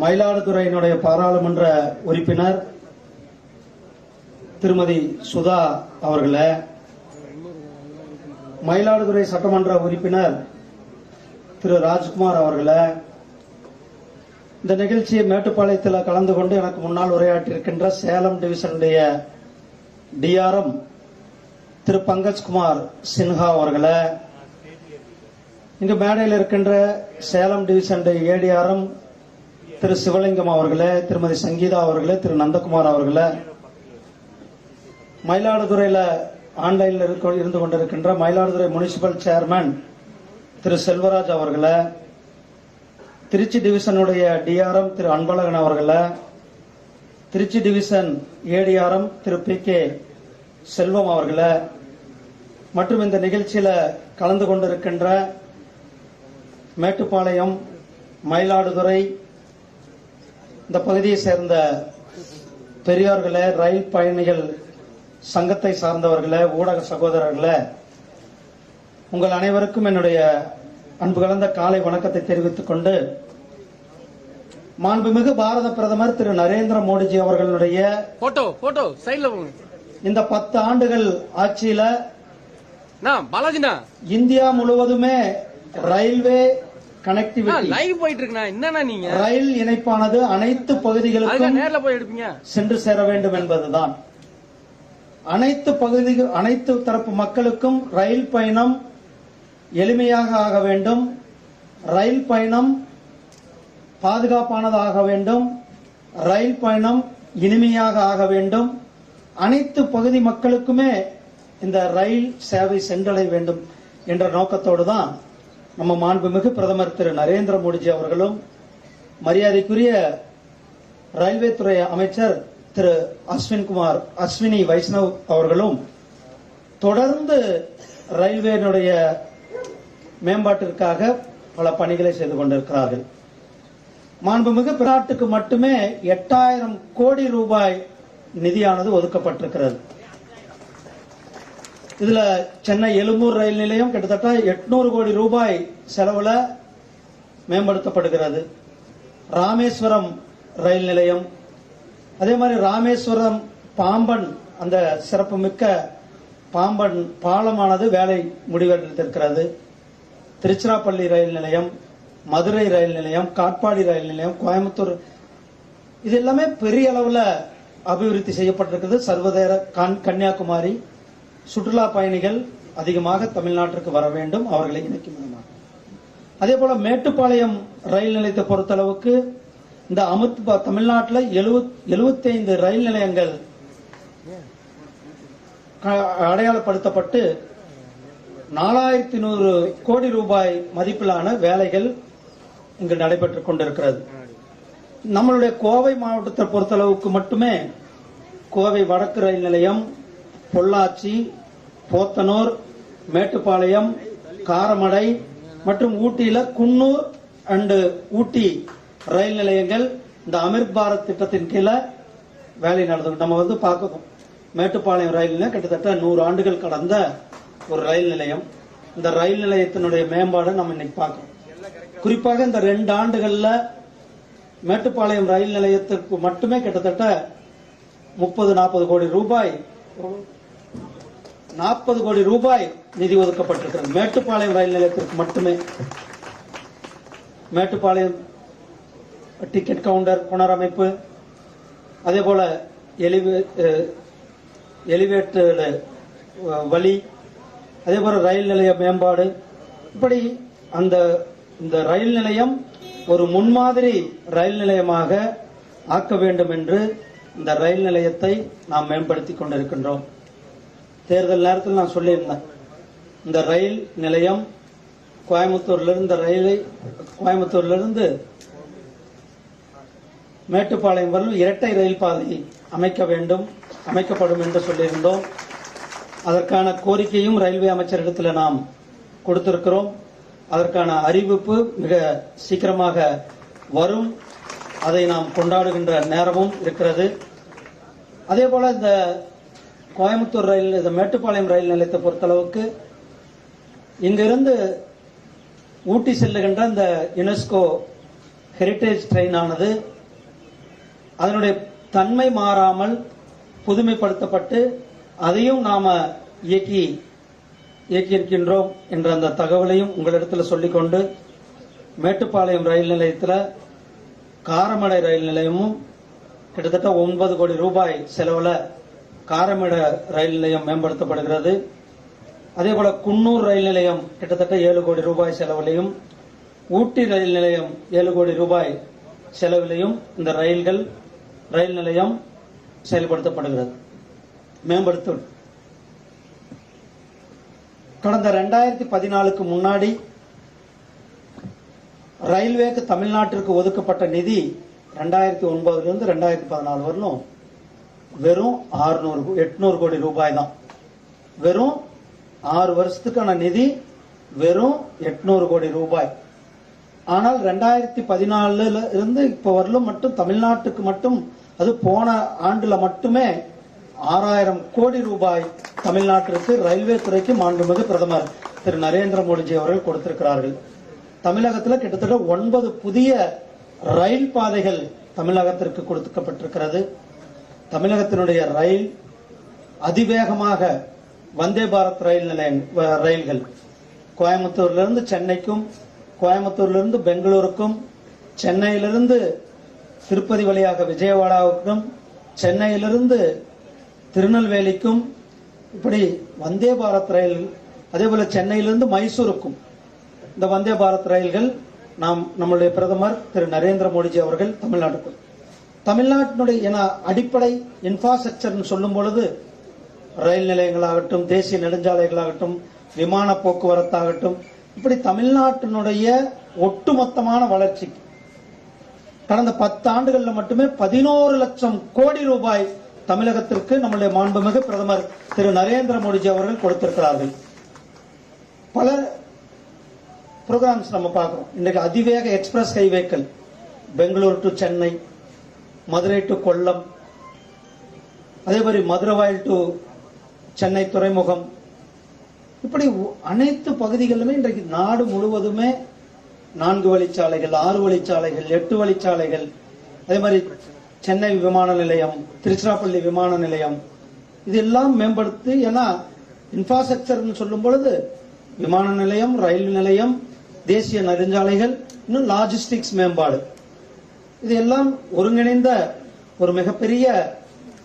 மயிலாடுதுறையினுடைய பாராளுமன்ற உறுப்பினர் திருமதி சுதா அவர்களை மயிலாடுதுறை சட்டமன்ற உறுப்பினர் திரு ராஜ்குமார் அவர்களை இந்த நிகழ்ச்சியை மேட்டுப்பாளையத்தில் கலந்து கொண்டு எனக்கு முன்னால் உரையாற்றியிருக்கின்ற சேலம் டிவிஷனுடைய டிஆர்எம் திரு பங்கஜ்குமார் சின்ஹா அவர்களை இங்கு மேடையில் இருக்கின்ற சேலம் டிவிஷனுடைய ஏடிஆர்எம் திரு சிவலிங்கம் அவர்களே திருமதி சங்கீதா அவர்களே திரு நந்தகுமார் அவர்களே. மயிலாடுதுறையில் ஆன்லைனில் இருக்க- இருந்து கொண்டிருக்கின்ற மயிலாடுதுறை முனிசிபல் சேர்மன் திரு செல்வராஜ் அவர்களை திருச்சி டிவிஷனுடைய டிஆர்எம் திரு அன்பழகன் அவர்களை Trichy division ADRM Thiru P K Selvam அவர்களை. மற்றும் இந்த நிகழ்ச்சியில் கலந்து கொண்டிருக்கின்ற மேட்டுப்பாளையம் மயிலாடுதுறை இந்த பகுதியை சேர்ந்த பெரியோர்களே ரயில் பயணிகள் சங்கத்தை சார்ந்தவர்களே ஊடக சகோதரர்களே உங்கள் அனைவருக்கும் என்னுடைய அன்பு கலந்த காலை வணக்கத்தை தெரிவித்துக் கொண்டு மாண்புமிகு பாரத பிரதமர் திரு நரேந்திர மோடிஜி அவர்களுடைய போட்டோ போட்டோ சைடுல போங்க. இந்த பத்து ஆண்டுகள் ஆட்சியில இந்தியா முழுவதுமே ரயில்வே கனெக்டிவிட்டி லைவ் போயிட்டு இருக்குண்ணா என்னண்ணா நீங்க? ரயில் இணைப்பானது அனைத்து பகுதிகளுக்கும் நேர்ல போய் எடுப்பீங்க. சென்று சேர வேண்டும் என்பதுதான். அனைத்து பகுதிகள் அனைத்து தரப்பு மக்களுக்கும் ரயில் பயணம் எளிமையாக ஆக வேண்டும். ரயில் பயணம் பாதுகாப்பானதாக வேண்டும். ரயில் பயணம் இனிமையாக ஆக வேண்டும். அனைத்து பகுதி மக்களுக்குமே இந்த ரயில் சேவை சென்றடைய வேண்டும் என்ற நோக்கத்தோடு தான் நம்ம மாண்புமிகு பிரதமர் திரு நரேந்திர மோடிஜி அவர்களும் மரியாதைக்குரிய ரயில்வே துறை அமைச்சர் திரு அஸ்வின்குமார் அஸ்வினி வைஷ்ணவ் அவர்களும் தொடர்ந்து ரயில்வேனுடைய மேம்பாட்டிற்காக பல பணிகளை செய்து கொண்டிருக்கிறார்கள். மாண்புமிகு பிராட்டுக்கு மட்டுமே எட்டாயிரம் கோடி ரூபாய் நிதியானது ஒதுக்கப்பட்டிருக்கிறது. இதுல சென்னை எழும்பூர் ரயில் நிலையம் கிட்டத்தட்ட எட்நூறு கோடி ரூபாய் செலவுல மேம்படுத்தப்படுகிறது. ராமேஸ்வரம் ரயில் நிலையம். அதே மாதிரி ராமேஸ்வரம் பாம்பன் அந்த சிறப்புமிக்க பாம்பன் பாலமானது வேலை முடிவெடுத்திருக்கிறது. திருச்சிராப்பள்ளி ரயில் நிலையம் மதுரை ரயில் நிலையம் காட்பாடி ரயில் நிலையம் கோயம்புத்தூர். இது எல்லாமே பெரிய அளவில் அபிவிருத்தி செய்யப்பட்டிருக்கிறது. சர்வதேர கன்- கன்னியாகுமரி சுற்றுலா பயணிகள் அதிகமாக தமிழ்நாட்டிற்கு வர வேண்டும் அவர்களை இணைக்கும் விதமாக. அதே போல மேட்டுப்பாளையம் ரயில் நிலையத்தை பொறுத்தளவுக்கு இந்த அமிர்த் தமிழ்நாட்டில் எழுபத் எழுபத்தைந்து ரயில் நிலையங்கள் அடையாளப்படுத்தப்பட்டு நாலாயிரத்தி நூறு கோடி ரூபாய் மதிப்பிலான வேலைகள் இங்கு நடைபெற்றுக் கொண்டிருக்கிறது. நம்மளுடைய கோவை மாவட்டத்தை பொறுத்தளவுக்கு மட்டுமே கோவை வடக்கு ரயில் நிலையம் பொள்ளாச்சி போத்தனூர் மேட்டுப்பாளையம் காரமடை மற்றும் ஊட்டியில குன்னூர் அண்டு ஊட்டி ரயில் நிலையங்கள் இந்த அமிர்த் பாரத் திட்டத்தின் கீழே வேலை நடந்தது நம்ம வந்து பார்க்கணும் மேட்டுப்பாளையம் ரயில் நிலையம் கிட்டத்தட்ட நூறு ஆண்டுகள் கடந்த ஒரு ரயில் நிலையம். இந்த ரயில் நிலையத்தினுடைய மேம்பாடு நம்ம இன்னைக்கு பார்க்கணும் குறிப்பாக இந்த ரெண்டு ஆண்டுகள்ல மேட்டுப்பாளையம் ரயில் நிலையத்திற்கு மட்டுமே கிட்டத்தட்ட முப்பது நாற்பது கோடி ரூபாய் நாற்பது கோடி ரூபாய் நிதி ஒதுக்கப்பட்டிருக்கிறது. மேட்டுப்பாளையம் ரயில் நிலையத்திற்கு மட்டுமே. மேட்டுப்பாளையம் டிக்கெட் கவுண்டர் புனரமைப்பு. அதே போல எலிவே வழி. அதே போல ரயில் நிலைய மேம்பாடு. இப்படி அந்த இந்த ரயில் நிலையம் ஒரு முன்மாதிரி ரயில் நிலையமாக ஆக்க வேண்டும் என்று இந்த ரயில் நிலையத்தை நாம் மேம்படுத்தி கொண்டிருக்கின்றோம். தேர்தல் நேரத்தில் நான் சொல்லியிருந்தேன். இந்த ரயில் நிலையம் கோயம்புத்தூர்லேருந்து இந்த ரயிலை கோயம்புத்தூர்லேருந்து மேட்டுப்பாளையம் வரலும் இரட்டை ரயில் பாதை அமைக்க வேண்டும் அமைக்கப்படும் என்று சொல்லியிருந்தோம். அதற்கான கோரிக்கையும் ரயில்வே அமைச்சரிடத்தில் நாம் கொடுத்திருக்கிறோம். அதற்கான அறிவிப்பு மிக சீக்கிரமாக வரும். அதை நாம் கொண்டாடுகின்ற நேரமும் இருக்கிறது. அதே போல இந்த கோயம்புத்தூர் ரயில் இந்த மேட்டுப்பாளையம் ரயில் நிலையத்தை பொறுத்தளவுக்கு இங்கிருந்து ஊட்டி செல்லுகின்ற இந்த யுனெஸ்கோ ஹெரிட்டேஜ் ட்ரெயின் ஆனது அதனுடைய தன்மை மாறாமல் புதுமைப்படுத்தப்பட்டு அதையும் நாம இயக்கி இயக்கியிருக்கின்றோம் என்ற அந்த தகவலையும் உங்களிடத்தில் சொல்லிக்கொண்டு மேட்டுப்பாளையம் ரயில் நிலையத்தில் காரமடை ரயில் நிலையமும் கிட்டத்தட்ட ஒன்பது கோடி ரூபாய் செலவில் காரமேட ரயில் நிலையம் மேம்படுத்தப்படுகிறது. அதே போல குன்னூர் ரயில் நிலையம் கிட்டத்தட்ட ஏழு கோடி ரூபாய் செலவிலையும் ஊட்டி ரயில் நிலையம் ஏழு கோடி ரூபாய் செலவிலையும் இந்த ரயில்கள் ரயில் நிலையம் செயல்படுத்தப்படுகிறது. மேம்படுத்த கடந்த ரெண்டாயிரத்தி பதினாலுக்கு முன்னாடி ரயில்வேக்கு தமிழ்நாட்டிற்கு ஒதுக்கப்பட்ட நிதி ரெண்டாயிரத்தி ஒன்பதுலேருந்து ரெண்டாயிரத்தி பதினாலு வரலும் வெறும் ஆறுநூறு எட்நூறு கோடி ரூபாய் தான். வெறும் ஆறு வருஷத்துக்கான நிதி வெறும் எட்நூறு கோடி ரூபாய். ஆனால் ரெண்டாயிரத்தி பதினாலுல இருந்து இப்ப வரலும் மட்டும் தமிழ்நாட்டுக்கு மட்டும் அது போன ஆண்டுல மட்டுமே ஆறாயிரம் கோடி ரூபாய் தமிழ்நாட்டிற்கு ரயில்வே துறைக்கு மாண்புமிகு பிரதமர் திரு நரேந்திர மோடிஜி அவர்கள் கொடுத்திருக்கிறார்கள். தமிழகத்தில் கிட்டத்தட்ட ஒன்பது புதிய ரயில் பாதைகள் தமிழகத்திற்கு கொடுக்கப்பட்டிருக்கிறது. தமிழகத்தினுடைய ரயில் அதிவேகமாக வந்தே பாரத் ரயில் நிலையம் ரயில்கள். கோயம்புத்தூர்லிருந்து சென்னைக்கும் கோயம்புத்தூர்லிருந்து பெங்களூருக்கும் சென்னையிலிருந்து திருப்பதி வழியாக விஜயவாடாவுக்கும் சென்னையிலிருந்து திருநெல்வேலிக்கும் இப்படி வந்தே பாரத் ரயில் அதே போல சென்னையிலிருந்து மைசூருக்கும் இந்த வந்தே பாரத் ரயில்கள் நாம் நம்மளுடைய பிரதமர் திரு நரேந்திர மோடிஜி அவர்கள் தமிழ்நாட்டுக்கு தமிழ்நாட்டினுடைய என அடிப்படை இன்ஃப்ராஸ்ட்ரக்சர் சொல்லும் பொழுது ரயில் நிலையங்களாகட்டும் தேசிய நெடுஞ்சாலைகளாகட்டும் விமான போக்குவரத்தாகட்டும் இப்படி தமிழ்நாட்டினுடைய ஒட்டுமொத்தமான வளர்ச்சி. கடந்த பத்து ஆண்டுகளில் மட்டுமே பதினோரு லட்சம் கோடி ரூபாய் தமிழகத்திற்கு நம்முடைய மாண்புமிகு பிரதமர் திரு நரேந்திர மோடிஜி அவர்கள் கொடுத்திருக்கிறார்கள். பல ப்ரோக்ராம்ஸ் நம்ம பார்க்கிறோம். இன்றைக்கு அதிவேக எக்ஸ்பிரஸ் ஹைவேக்கள் பெங்களூர் டு சென்னை மதுரை டு கொல்லம். அதே மாதிரி மதுரவாயில் டு சென்னை துறைமுகம். இப்படி அனைத்து பகுதிகளிலுமே இன்றைக்கு நாடு முழுவதுமே நான்கு வழிச்சாலைகள் ஆறு வழிச்சாலைகள் எட்டு வழிச்சாலைகள். அதே மாதிரி சென்னை விமான நிலையம் திருச்சிராப்பள்ளி விமான நிலையம். இதெல்லாம் மேம்படுத்தி ஏன்னா இன்ஃப்ராஸ்ட்ரக்சர்னு சொல்லும் பொழுது விமான நிலையம் ரயில் நிலையம் தேசிய நெடுஞ்சாலைகள் இன்னும் லாஜிஸ்டிக்ஸ் மேம்பாடு. இது எல்லாம் ஒருங்கிணைந்த ஒரு மிகப்பெரிய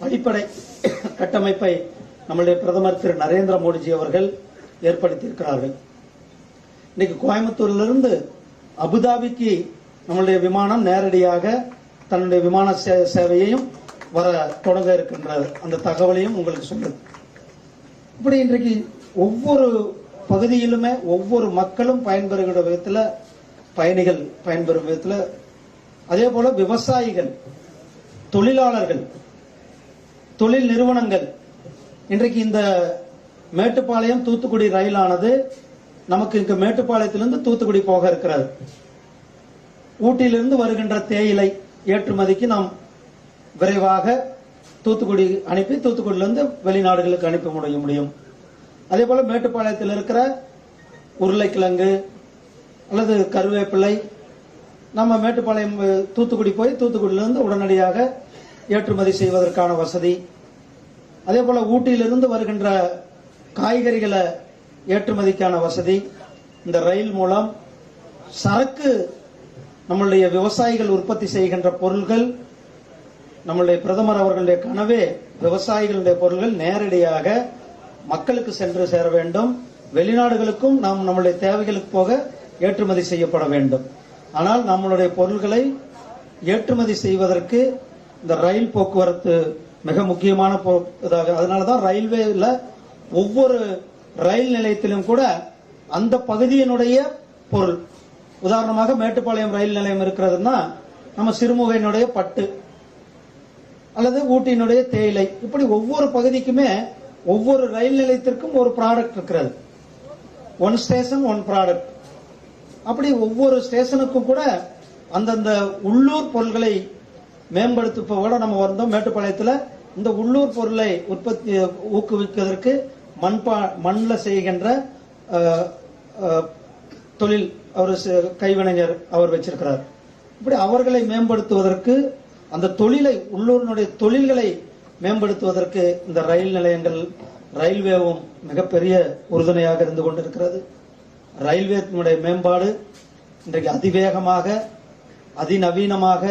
அடிப்படை கட்டமைப்பை நம்முடைய பிரதமர் திரு நரேந்திர மோடிஜி அவர்கள் ஏற்படுத்தியிருக்கிறார்கள். இன்னைக்கு கோயம்புத்தூரிலிருந்து அபுதாபிக்கு நம்மளுடைய விமானம் நேரடியாக தன்னுடைய விமான சே- சேவையையும் வர தொடங்க இருக்கின்ற அந்த தகவலையும் உங்களுக்கு சொல்லுது. இப்படி இன்றைக்கு ஒவ்வொரு பகுதியிலுமே ஒவ்வொரு மக்களும் பயன்பெறுகிற விதத்தில் பயணிகள் பயன்பெறும் விதத்தில் அதே போல விவசாயிகள் தொழிலாளர்கள் தொழில் நிறுவனங்கள். இன்றைக்கு இந்த மேட்டுப்பாளையம் தூத்துக்குடி ரயிலானது நமக்கு இங்க மேட்டுப்பாளையத்திலிருந்து தூத்துக்குடி போக இருக்கிறது. ஊட்டியிலிருந்து வருகின்ற தேயிலை ஏற்றுமதிக்கு நாம் விரைவாக தூத்துக்குடி அனுப்பி தூத்துக்குடியிலிருந்து வெளிநாடுகளுக்கு அனுப்ப முடிய முடியும். அதே போல மேட்டுப்பாளையத்தில் இருக்கிற உருளைக்கிழங்கு அல்லது கருவேப்பிலை நம்ம மேட்டுப்பாளையம் தூத்துக்குடி போய் தூத்துக்குடியிலிருந்து உடனடியாக ஏற்றுமதி செய்வதற்கான வசதி. அதே போல ஊட்டியிலிருந்து வருகின்ற காய்கறிகளை ஏற்றுமதிக்கான வசதி. இந்த ரயில் மூலம் சரக்கு நம்மளுடைய விவசாயிகள் உற்பத்தி செய்கின்ற பொருள்கள் நம்மளுடைய பிரதமர் அவர்களுடைய கனவே விவசாயிகளுடைய பொருள்கள் நேரடியாக மக்களுக்கு சென்று சேர வேண்டும். வெளிநாடுகளுக்கும் நாம் நம்மளுடைய தேவைகளுக்கு போக ஏற்றுமதி செய்யப்பட வேண்டும். ஆனால் நம்மளுடைய பொருள்களை ஏற்றுமதி செய்வதற்கு இந்த ரயில் போக்குவரத்து மிக முக்கியமான போ- இதாக அதனாலதான் ரயில்வேல ஒவ்வொரு ரயில் நிலையத்திலும் கூட அந்த பகுதியினுடைய பொருள். உதாரணமாக மேட்டுப்பாளையம் ரயில் நிலையம் இருக்கிறதுன்னா நம்ம சிறுமுகையினுடைய பட்டு அல்லது ஊட்டியினுடைய தேயிலை இப்படி ஒவ்வொரு பகுதிக்குமே ஒவ்வொரு ரயில் நிலையத்திற்கும் ஒரு ப்ராடக்ட் இருக்கிறது. ஒன் ஸ்டேஷன் ஒன் ப்ராடக்ட் அப்படி ஒவ்வொரு ஸ்டேஷனுக்கும் கூட அந்தந்த உள்ளூர் பொருள்களை மேம்படுத்த நம்ம வந்தோம். மேட்டுப்பாளையத்தில் இந்த உள்ளூர் பொருளை உற்பத்தி ஊக்குவிப்பதற்கு மண்பா மண்ணில் செய்கின்ற தொழில் அவர் கைவினைஞர் அவர் வச்சிருக்கிறார். இப்படி அவர்களை மேம்படுத்துவதற்கு அந்த தொழிலை உள்ளூரினுடைய தொழில்களை மேம்படுத்துவதற்கு இந்த ரயில் நிலையங்கள் ரயில்வேவும் மிகப்பெரிய உறுதுணையாக இருந்து கொண்டிருக்கிறது. ரயில்வேத்தினுடைய மேம்பாடு இன்றைக்கு அதிவேகமாக அதிநவீனமாக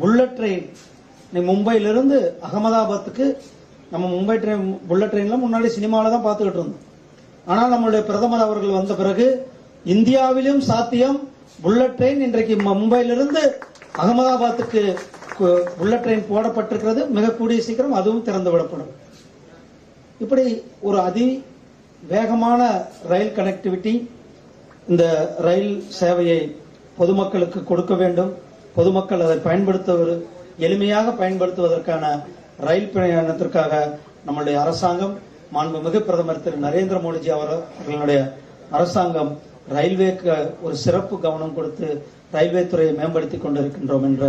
புல்லட் ட்ரெயின் மும்பையிலிருந்து அகமதாபாத்துக்கு நம்ம மும்பை ட்ரெயின் புல்லட் ட்ரெயின்ல முன்னாடி சினிமாவில் தான் பார்த்துக்கிட்டு இருந்தோம். ஆனால் நம்மளுடைய பிரதமர் அவர்கள் வந்த பிறகு இந்தியாவிலும் சாத்தியம் புல்லட் ட்ரெயின் இன்றைக்கு மும்பையிலிருந்து அகமதாபாத்துக்கு புல்லட் ட்ரெயின் போடப்பட்டிருக்கிறது. மிக கூடிய சீக்கிரம் அதுவும் திறந்து விடப்படும். இப்படி ஒரு அதி வேகமான ரயில் கனெக்டிவிட்டி இந்த ரயில் சேவையை பொதுமக்களுக்கு கொடுக்க வேண்டும். பொதுமக்கள் அதை பயன்படுத்துவது எளிமையாக பயன்படுத்துவதற்கான ரயில் பிரயாணத்திற்காக நம்முடைய அரசாங்கம் மாண்புமிகு பிரதமர் திரு நரேந்திர மோடிஜி அவர்- அவர்களுடைய அரசாங்கம் ரயில்வேக்கு ஒரு சிறப்பு கவனம் கொடுத்து ரயில்வே துறையை மேம்படுத்திக் கொண்டிருக்கின்றோம் என்ற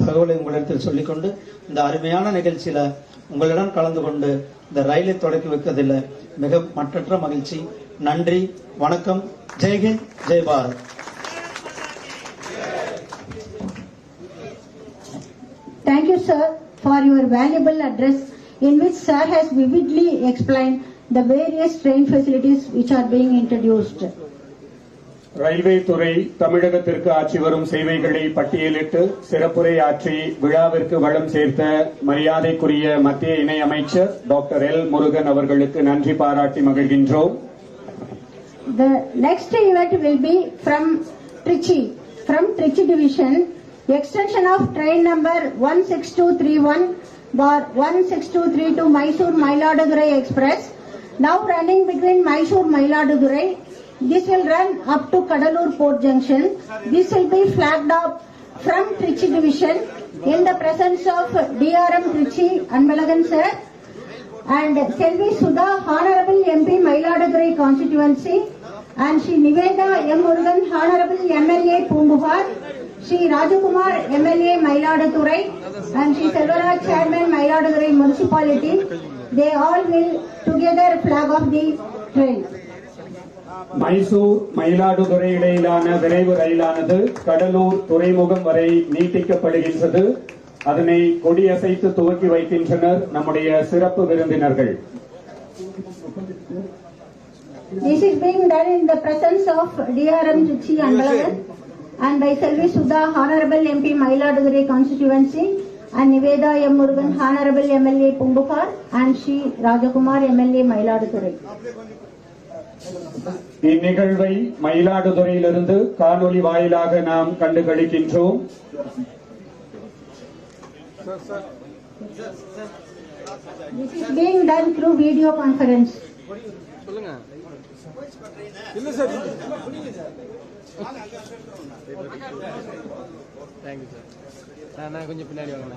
தகவலை உங்களிடத்தில் சொல்லிக்கொண்டு இந்த அருமையான நிகழ்ச்சியில உங்களிடம் கலந்து கொண்டு இந்த ரயிலை தொடக்கி வைப்பதில் மிக மற்றற்ற மகிழ்ச்சி நன்றி வணக்கம் ஜெய்ஹிந்த் Jai Bharat Thank you, sir, for your valuable address in which sir has vividly explained the various train facilities which are being introduced. Railway துறை தமிழகத்திற்கு ஆற்றி வரும் சேவைகளை பட்டியலிட்டு சிறப்புரை ஆற்றி விழாவிற்கு வளம் சேர்த்த மரியாதைக்குரிய மத்திய இணையமைச்சர் டாக்டர் எல் முருகன் அவர்களுக்கு நன்றி பாராட்டி மகிழ்கின்றோம் The next event will be from Trichy. From Trichy division, extension of train number 16231 bar 16232 Mysore Mailadurai Express, now running between Mysore Mailadurai. This will run up to Kadalur Port Junction. This will be flagged up from Trichy division in the presence of DRM Trichy Anbalagan sir and Selvi Sudha, Honorable MP Mailadurai constituency, and Shri Niveda M. Murugan, Honorable MLA Pumbuhar, Shri Rajakumar MLA Mailadurai, and Shri Selvaraj Chairman Mailadurai Municipality. They all will together flag off the train. Mysore Mayiladuthurai இடையிலான விரைவு ரயிலானது கடலூர் துறைமுகம் வரை நீட்டிக்கப்படுகின்றது அதனை கொடியசைத்து துவக்கி வைக்கின்றனர் நம்முடைய சிறப்பு விருந்தினர்கள் This is being done in the presence of DRM Trichy Anbalagan and by Selvi Sudha, Honorable MP Mailadurai constituency and Niveda M. Murugan, Honorable MLA Pumbukar and Shri Rajakumar MLA Mailadurai. இந்நிகழ்வை மயிலாடுதுறையிலிருந்து காணொளி வாயிலாக நாம் கண்டு களிக்கின்றோம் This is being done through video conference. சொல்லுங்க. இல்ல sir. Thank you sir நான் நான் கொஞ்சம் பின்னாடி வாங்க.